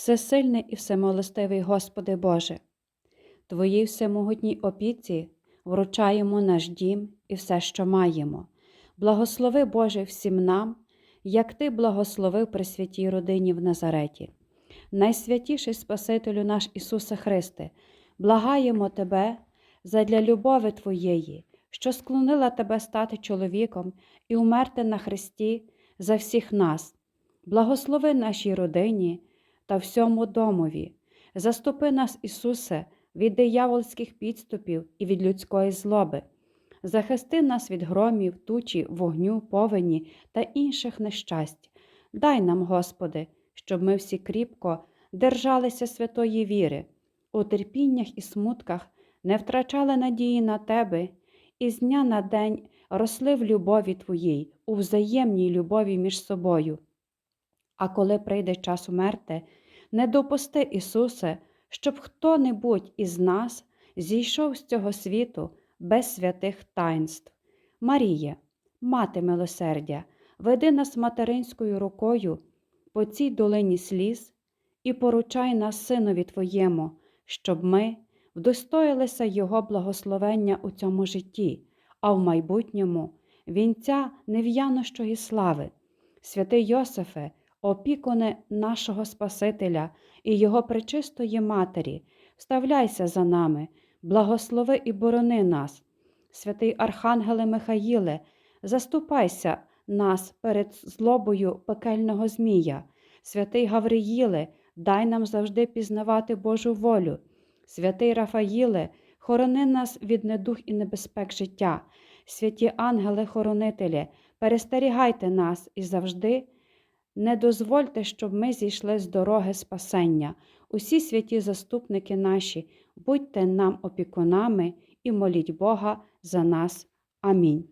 Всесильний і всемилостивий Господи Боже, Твоїй всемогутній опіці вручаємо наш дім і все, що маємо. Благослови, Боже, всім нам, як Ти благословив при святій родині в Назареті. Найсвятіший Спасителю наш Ісусе Христе, благаємо Тебе задля любови Твоєї, що склонила Тебе стати чоловіком і умерти на Христі за всіх нас. Благослови нашій родині та всьому домові. Заступи нас, Ісусе, від диявольських підступів і від людської злоби. Захисти нас від громів, тучі, вогню, повені та інших нещасть. Дай нам, Господи, щоб ми всі кріпко держалися святої віри, у терпіннях і смутках не втрачали надії на Тебе і з дня на день росли в любові Твоїй, у взаємній любові між собою. А коли прийде час умерти, не допусти, Ісусе, щоб хто-небудь із нас зійшов з цього світу без святих таїнств. Марія, мати милосердя, веди нас материнською рукою по цій долині сліз і поручай нас Синові Твоєму, щоб ми вдостоїлися Його благословення у цьому житті, а в майбутньому вінця нев'янощої слави. Святий Йосифе, опікуне нашого Спасителя і Його пречистої Матері, вставляйся за нами, благослови і борони нас. Святий Архангеле Михаїле, заступайся нас перед злобою пекельного Змія. Святий Гавриїле, дай нам завжди пізнавати Божу волю. Святий Рафаїле, хорони нас від недух і небезпек життя. Святі ангели-хоронителі, перестерігайте нас і завжди не дозвольте, щоб ми зійшли з дороги спасення. Усі святі заступники наші, будьте нам опікунами і моліть Бога за нас. Амінь.